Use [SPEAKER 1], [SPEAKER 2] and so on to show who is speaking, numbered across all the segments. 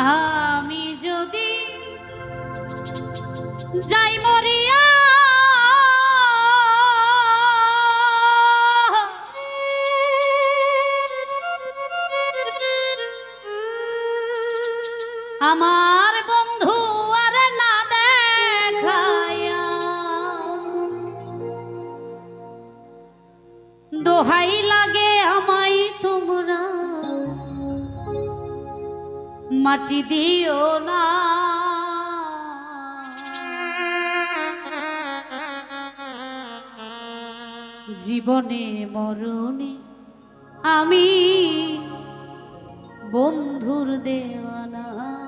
[SPEAKER 1] আমি যদি যাই মরিয়া আমার বন্ধু আর না দেখায়া দোহাই লাগে আমায় মাটি দিও না। জীবনে মরণে আমি বন্ধুর দেওয়ানা।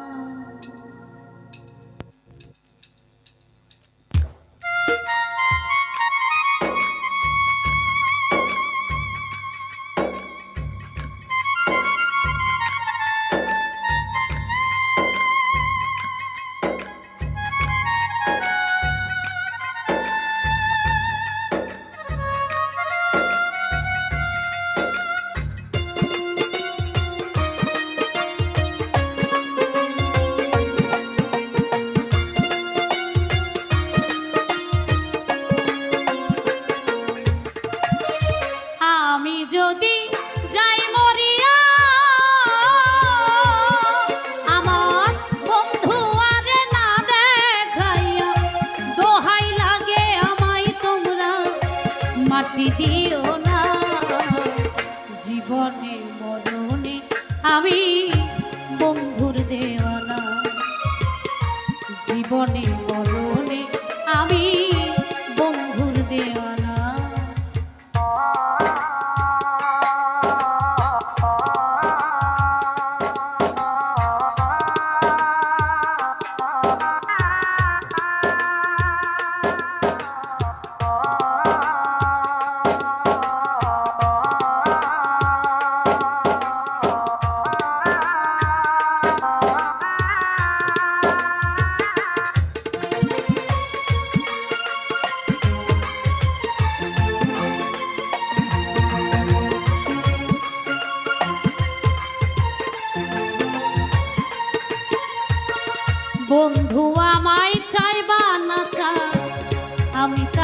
[SPEAKER 1] জীবনে মরণে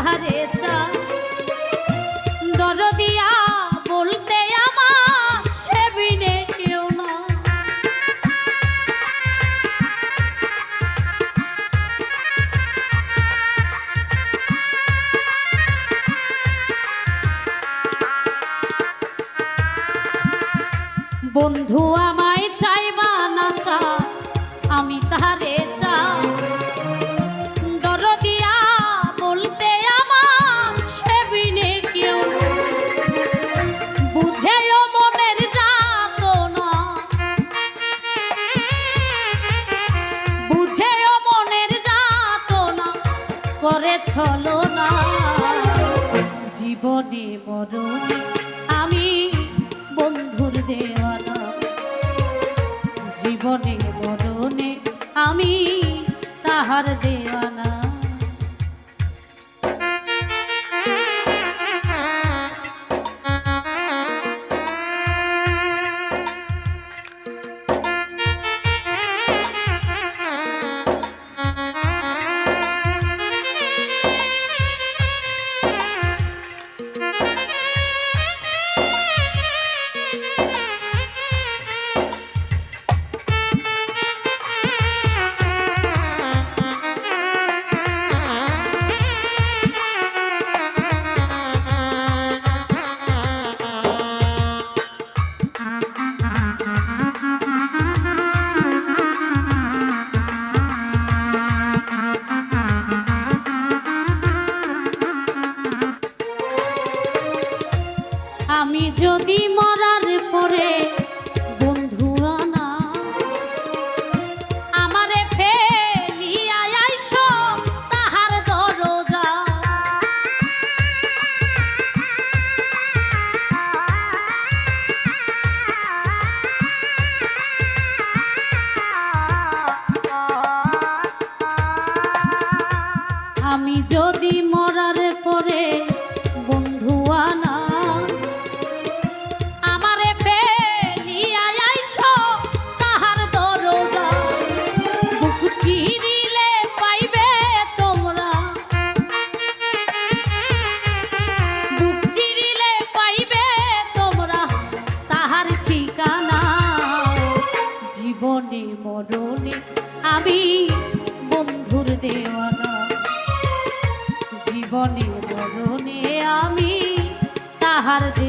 [SPEAKER 1] তাহারে চা। দরদিয়া বলতে আমার সে বিনে কেউ না। বন্ধু আমায় চাইবা না চা, আমি তাহারে ছলো না। জীবনে মরণে আমি বন্ধুর দেওয়ানা। জীবনে মরণে আমি তাহার দেওয়ানা। আমি যদি মরার পরে তাহার দেওয়ানা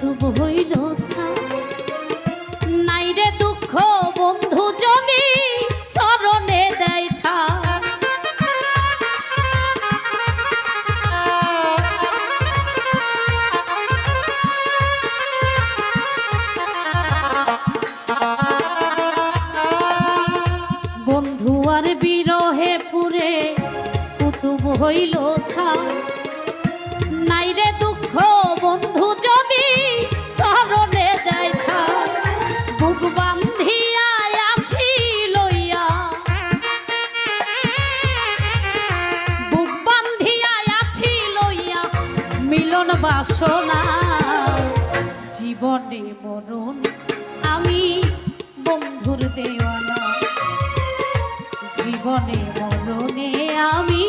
[SPEAKER 1] কুতুব হইল। নাই রে দুঃখ, বন্ধু যদি চরণে দেয় ঠাই। বন্ধু আর বিরহে পুরে, কুতুব হইল ছাই বাসনা জীবনে মরণ আমি বন্ধুর দেওয়ানা। জীবনে মরণে আমি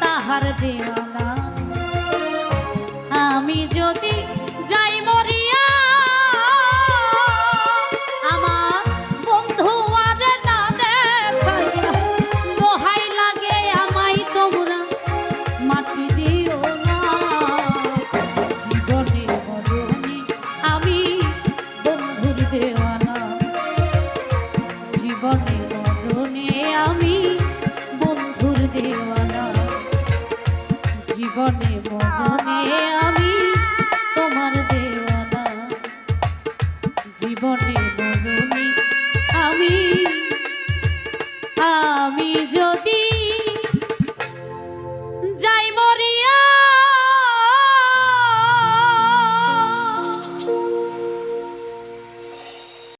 [SPEAKER 1] তাহার দেওয়ানা। আমি যদি